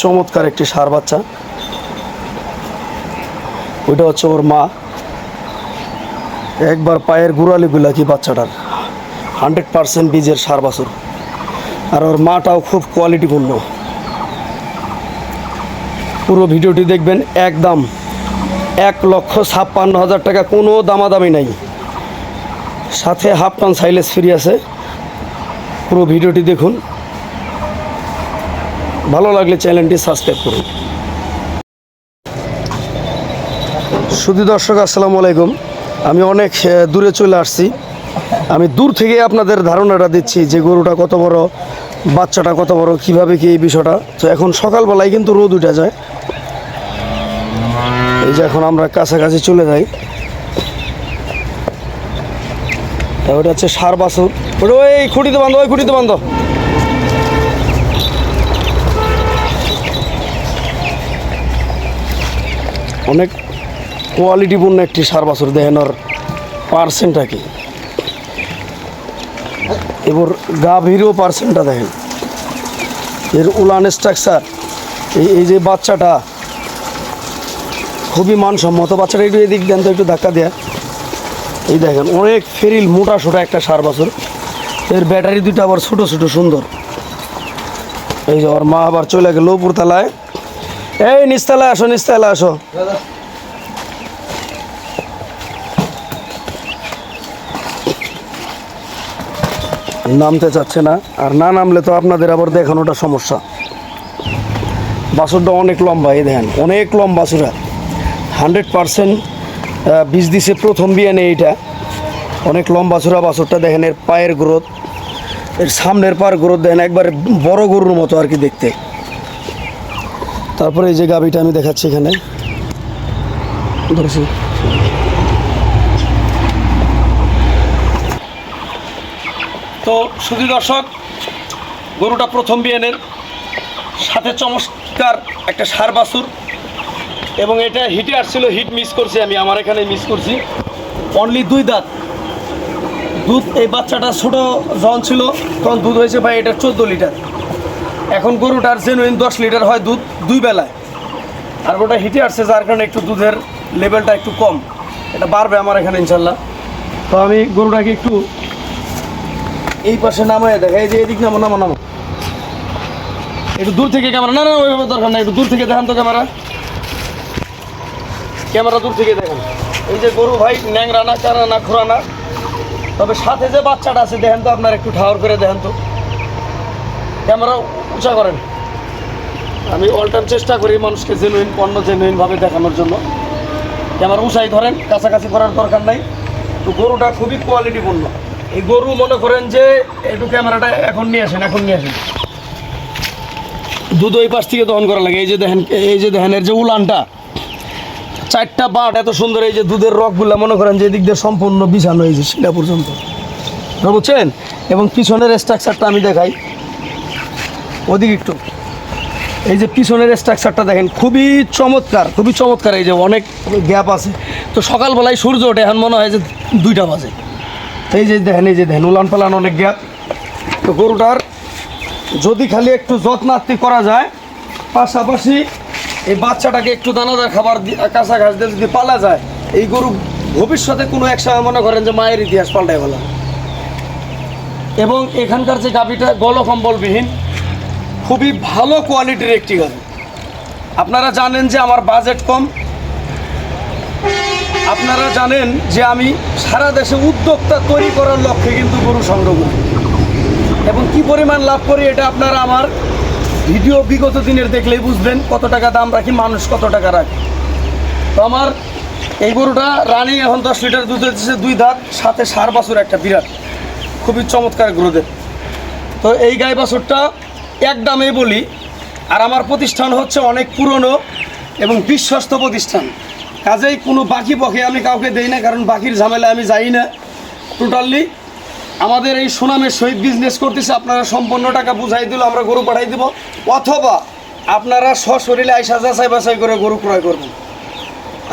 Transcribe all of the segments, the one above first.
চমৎকার একটি সার বাচ্চা। ওইটা হচ্ছে ওর মা। একবার পায়ের গুড়ালি কি বাচ্চাটার? হান্ড্রেড পার্সেন্ট বীজের সার বাছুর। আর ওর মাটাও খুব কোয়ালিটিপূর্ণ পুরো ভিডিওটি দেখবেন একদম এক লক্ষ ছাপ্পান্ন হাজার টাকা, কোনো দামাদামি নাই। সাথে হাফ টন সাইলেস ফ্রি আছে। পুরো ভিডিওটি দেখুন। ভালো লাগলে চ্যানেলটি সাবস্ক্রাইব করুন। সুধী দর্শক, আসসালামু আলাইকুম। আমি অনেক দূরে চলে আসছি। আমি দূর থেকে আপনাদের ধারণাটা দিচ্ছি যে গরুটা কত বড়, বাচ্চাটা কত বড়, কীভাবে কি এই বিষয়টা। তো এখন সকালবেলায় কিন্তু রোদ উঠে যায়। এই যে এখন আমরা কাছাকাছি চলে যাই তা ওটা হচ্ছে সার বাছুর ওটা ওই খুঁটিতে বান্ধব ওই খুঁটিতে বান্ধব অনেক কোয়ালিটিপূর্ণ একটি সার বাছুর দেখেন ওর পার্সেন্টটা কি। এবার গাভীরও পার্সেন্টটা দেখেন। এর উলান স্ট্রাকচার এই এই যে বাচ্চাটা, খুবই মানসম্মত। বাচ্চাটা একটু এদিক দেন তো একটু ধাক্কা দেয়া। এই দেখেন, অনেক ফেরিল মোটা সোটা একটা সার বাছুর। এর ব্যাটারি দুটো আবার ছোটো ছোটো, সুন্দর। এই যে ওর মা আবার চলে গেল উপরতলায়। এই নিস্তালায় আসো নিচতলায় আসো। নামতে চাচ্ছে না। আর না নামলে তো আপনাদের আবার দেখানোটা সমস্যা। বাছুরটা অনেক লম্বা, এই দেখেন, অনেক লম্বা বাছুরা। হান্ড্রেড পারসেন্ট বীজ দিছে প্রথম বিয়ে নেই এটা অনেক লম্বা চূড়া বাছুরটা দেখেন, এর পায়ের গ্রোথ। এর সামনের পায়ের গ্রোথ দেখেন, একবার বড় গরুর মতো আর কি দেখতে। তারপরে এই যে গাবিটা আমি দেখাচ্ছি এখানে। ধরেছি। তো শুধু দর্শক, গরুটা প্রথম বিয়ানের সাথে চমৎকার একটা সার বাছুর। এবং এটা হিটে আসছিল, হিট মিস করছি আমি, আমার এখানে মিস করছি। অনলি দুই দাঁত। দুধ, এই বাচ্চাটা ছোট যখন ছিল, তখন দুধ হয়েছে ভাই এটা চোদ্দ লিটার। এখন গরুটার জেনুইন দশ লিটার হয় দুধ দুই বেলায়। আর ওটা হিটে আসছে যার কারণে একটু দুধের লেভেলটা একটু কম। এটা বাড়বে আমার এখানে ইনশাল্লাহ। তো আমি গরুটাকে একটু এই পাশে নামায় দেখা এই যে এদিক নামো নামো নামো। একটু দূর থেকে ক্যামেরা না না, ওইভাবে দরকার না একটু দূর থেকে দেখান তো ক্যামেরা। ক্যামেরা দূর থেকে দেখেন। এই যে গরু ভাই, ন্যাংরা না, চারা না, খোরা না। তবে সাথে যে বাচ্চাটা আছে, দেখেন তো আপনার একটু ঠাওয়ার করে দেখেন তো। ক্যামেরা উঁচা করেন। আমি অল চেষ্টা করি মানুষকে জেনুইন পণ্য জেনুইনভাবে দেখানোর জন্য। ক্যামেরা উঁচাই ধরেন, কাছাকাছি করার দরকার নাই। তো গরুটা খুবই কোয়ালিটিপূর্ণ এই গরু মনে করেন যে, একটু ক্যামেরাটা এখন নিয়ে আসেন, এখন নিয়ে আসেন। দুধ ওই পাশ থেকে দহন করা লাগে। এই যে দেখেন, এই যে দেখেন, এর যে উলানটা চারটা বাট এত সুন্দর এই যে দুধের রকগুলো মনে করেন যে এদিক দিয়ে সম্পূর্ণ বিছানো হয়েছে শিলা পর্যন্ত। বুঝছেন? এবং পিছনের স্ট্রাকচারটা আমি দেখাই। ওদিক একটু। এই যে পিছনের স্ট্রাকচারটা দেখেন, খুবই চমৎকার খুবই চমৎকার এই যে অনেক গ্যাপ আছে। তো সকালবেলায় সূর্য ওঠে, এখন মনে হয় যে দুইটা বাজে। তো এই যে দেখেন, এই যে দেখেন উলান পালান অনেক গ্যাপ। তো গরুটার যদি খালি একটু যত্নার্থী করা যায়, পাশাপাশি এই বাচ্চাটাকে একটু দানাদার খাবার কাঁচা ঘাস দিয়ে যদি পালা যায়, এই গরু ভবিষ্যতে কোনো এক সময় মনে করেন যে মায়ের ইতিহাস পাল্টায় বলা এবং এখানকার যে গাভিটা, গলকম্বলবিহীন, খুবই ভালো কোয়ালিটির একটি গাভি আপনারা জানেন যে আমার বাজেট কম। আপনারা জানেন যে আমি সারা দেশে উদ্যোক্তা তৈরি করার লক্ষ্যে কিন্তু গরু সংগ্রহ করি। এবং কি পরিমাণ লাভ করি, এটা আপনারা আমার ভিডিও বিগত দিনের দেখলেই বুঝবেন কত টাকা দাম রাখি, মানুষ কত টাকা রাখে। তো আমার এই গরুটা রানিং এখন দশ লিটার দুধ হচ্ছে দুই দাঁত সাথে সার বাছুর একটা বিরাট খুবই চমৎকার গরুদের। তো এই গাই বাছুরটা এক দামেই বলি, আর আমার প্রতিষ্ঠান হচ্ছে অনেক পুরনো এবং বিশ্বস্ত প্রতিষ্ঠান। কাজেই কোনো বাকি পক্ষে আমি কাউকে দেই না, কারণ বাকির ঝামেলা আমি যাই না। টোটালি আমাদের এই সুনামের সহিত বিজনেস করতেছে, আপনারা সম্পূর্ণ টাকা বুঝাই দিল, আমরা গরু পাঠাই দিব। অথবা আপনারা সশরীরে আইসা যাচাই বাছাই করে গরু ক্রয় করবেন।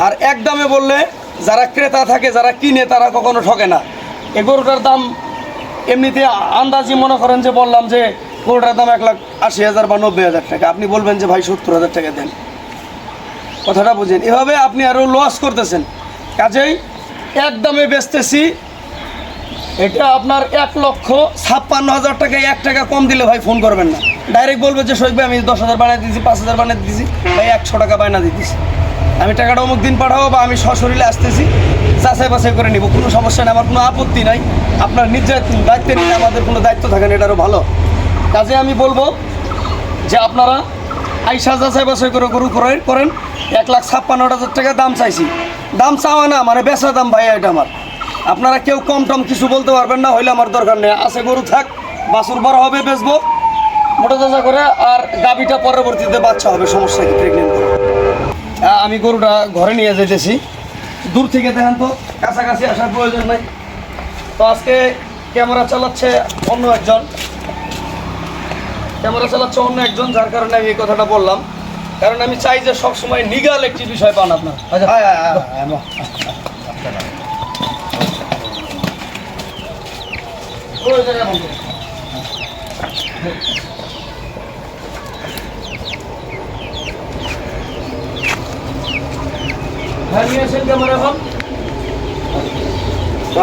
আর এক দামে বললে, যারা ক্রেতা থাকে, যারা কিনে, তারা কখনো ঠকে না। এই গরুটার দাম এমনিতে আন্দাজি মনে করেন যে বললাম যে, গরুটার দাম এক লাখ আশি হাজার বা নব্বই হাজার টাকা। আপনি বলবেন যে, ভাই, সত্তর হাজার টাকা দেন। কথাটা বুঝেন। এভাবে আপনি আরও লস করতেছেন। কাজেই একদমে বেচতেছি এটা আপনার এক লক্ষ ছাপ্পান্ন হাজার টাকায় এক টাকা কম দিলে ভাই ফোন করবেন না। ডাইরেক্ট বলবে যে ভাই, আমি দশ হাজার বানিয়ে দিয়েছি, পাঁচ হাজার বানিয়ে দিয়েছি। ভাই, একশো টাকা বায়না দিতেছি। আমি টাকাটা অমুক দিন পাঠাবো বা আমি সশরীরে আসতেছি, যাচাই বাছাই করে নিব। কোনো সমস্যা নেই, আমার কোনো আপত্তি নাই। আপনার নিজের দায়িত্বে নিলে আমাদের কোনো দায়িত্ব থাকে না এটারও ভালো। কাজে আমি বলব যে, আপনারা আইসা যাচাই বাছাই করে গরু করেন। এক লাখ ছাপ্পান্ন হাজার টাকা দাম চাইছি। দাম চাওয়া না মানে বেচা দাম ভাই এটা আমার। আপনারা কেউ কম টম কিছু বলতে পারবেন না হইলে আমার দরকার নেই আছে গরু থাক বাছুর বড় হবে বেচবো মোটা তাজা করে আর গাবিটা পরবর্তীতে বাচ্চা হবে সমস্যা কি প্রেগনেন্ট আমি গরুটা ঘরে নিয়ে যেতেছি দূর থেকে দেখেন তো কাছাকাছি আসার প্রয়োজন নাই তো আজকে ক্যামেরা চালাচ্ছে অন্য একজন ক্যামেরা চালাচ্ছে অন্য একজন যার কারণে আমি এই কথাটা বললাম কারণ আমি চাই যে সবসময় নিগাল একটি বিষয় পান আপনার আচ্ছা বন্ধ করো। হ্যাঁ, নিয়ে আসেন ক্যামেরা এখন। তো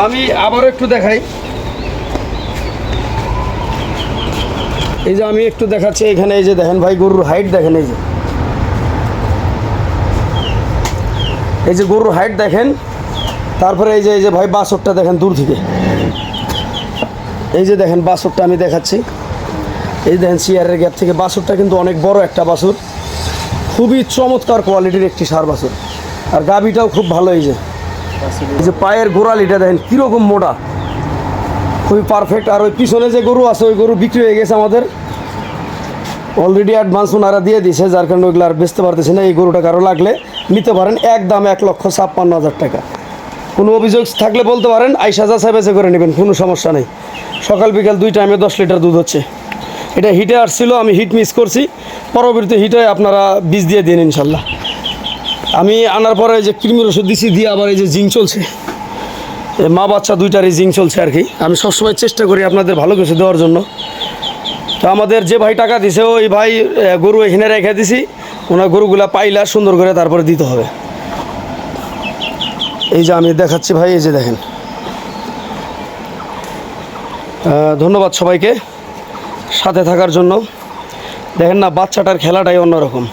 আমি আবারও একটু দেখাই। এই যে আমি একটু দেখাচ্ছি, এখানে এই যে দেখেন ভাই, গরুর হাইট দেখেন এই যে। এই যে গরুর হাইট দেখেন, তারপরে এই যে এই যে ভাই বাসরটা দেখেন দূর থেকে। এই যে দেখেন বাসরটা আমি দেখাচ্ছি। এই দেখেন চেয়ারের গ্যাপ থেকে। বাসরটা কিন্তু অনেক বড় একটা বাসুর। খুবই চমৎকার কোয়ালিটির একটি সার বাসুর। আর গাবিটাও খুব ভালো এই যে। এই যে পায়ের গোড়ালিটা দেখেন, কীরকম মোটা। খুবই পারফেক্ট আর ওই পিছনে যে গরু আছে, ওই গরু বিক্রি হয়ে গেছে আমাদের। অলরেডি অ্যাডভান্স ওনারা দিয়ে দিয়েছে, যার কারণে ওইগুলো আর বেচতে পারতেছে না। এই গরুটা কারও লাগলে নিতে পারেন। এক দাম এক লক্ষ ছাপ্পান্ন হাজার টাকা। কোনো অভিযোগ থাকলে বলতে পারেন, আইসা যাচাই বেচে করে নেবেন, কোনো সমস্যা নেই। সকাল বিকাল দুই টাইমে দশ লিটার দুধ হচ্ছে। এটা হিটে আসছিল, আমি হিট মিস করছি। পরবর্তী হিটে আপনারা বীজ দিয়ে দিন ইনশাল্লাহ। আমি আনার পরে যে কৃমির ওষুধ দিছি, দিয়ে আবার এই যে জিং চলছে। মা বাচ্চা দুইটারই জিং চলছে আর কি। আমি সবসময় চেষ্টা করি আপনাদের ভালো কিছু দেওয়ার জন্য। তো আমাদের যে ভাই টাকা দিছে, ওই ভাই গরু এখানে রেখে দিছি। ওনার গরুগুলা পাইলা সুন্দর করে তারপরে দিতে হবে। এই যে আমি দেখাচ্ছি ভাই, এই যে দেখেন। ধন্যবাদ সবাইকে সাথে থাকার জন্য। দেখেন না, বাচ্চাটার খেলাটাই অন্যরকম।